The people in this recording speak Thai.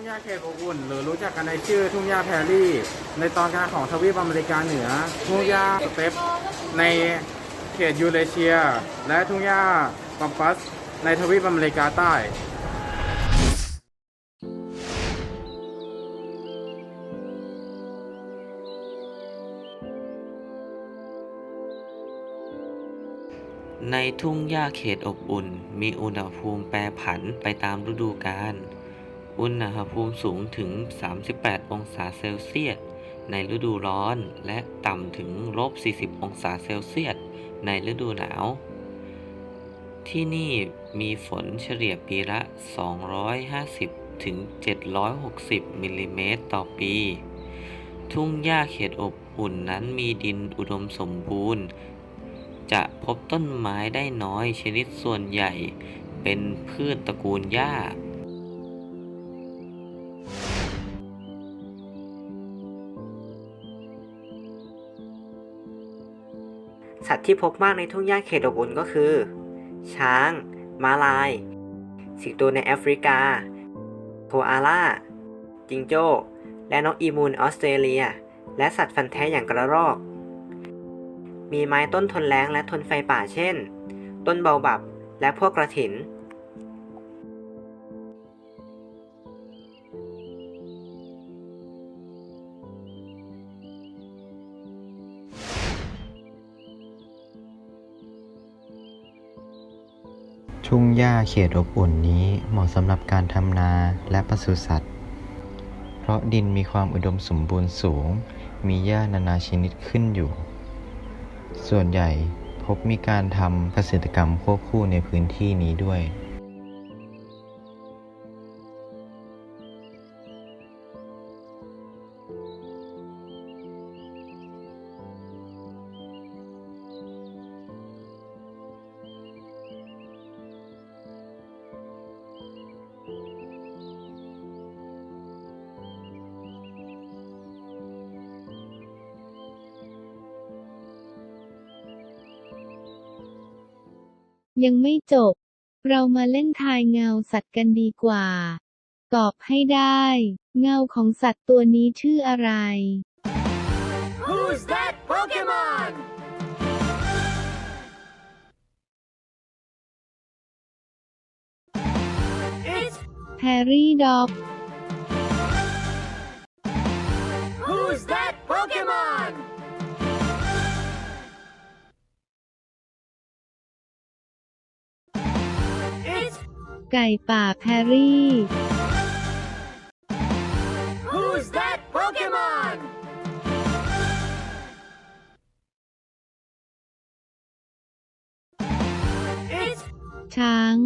ทุ่งหญ้าเขตอบอุ่นหรือรู้จักกันในชื่อทุ่งหญ้าแพรรี่ ในตอนกลางของทวีปอเมริกาเหนือ ทุ่งหญ้าสเตปในเขตยูเรเชีย และทุ่งหญ้าปัมปัส ในทวีปอเมริกาใต้ในทุ่งหญ้าเขตอบอุ่น มีอุณหภูมิแปรผันไปตามฤดูกาล อุณหภูมิสูงถึง 38 องศาเซลเซียส ในฤดูร้อน และต่ำถึงลบ 40 องศาเซลเซียส ในฤดูหนาว ที่นี่มีฝนเฉลี่ยปีละ 250 ถึง 760 มิลลิเมตรต่อปี ทุ่งหญ้าเขตอบอุ่นนั้นมีดินอุดมสมบูรณ์ จะพบต้นไม้ได้น้อยชนิดส่วนใหญ่ เป็นพืชตระกูลหญ้า สัตว์ที่พบมากในทุ่งหญ้าเขตอบอุ่นก็คือ ช้าง ม้าลาย สิงโตในแอฟริกา โคอาล่า จิงโจ้ และนกอีมูนออสเตรเลีย และสัตว์ฟันแท้อย่างกระรอก มีไม้ต้นทนแล้งและทนไฟป่าเช่น ต้นเบาบับและพวกกระถิน ทุ่งหญ้าเขตอบอุ่นนี้เหมาะสำหรับการทำนาและปศุสัตว์ เพราะดินมีความอุดมสมบูรณ์สูง มีหญ้านานาชนิดขึ้นอยู่ ส่วนใหญ่พบมีการทำเกษตรกรรมควบคู่ในพื้นที่นี้ด้วย ยังไม่จบ เรามาเล่นทายเงาสัตว์กันดีกว่า ตอบให้ได้ เงาของสัตว์ตัวนี้ชื่ออะไร Who's that Pokemon? แฮร์รี่ด็อก ไก่ป่าแพรรี่ Who's that Pokemon? ช้าง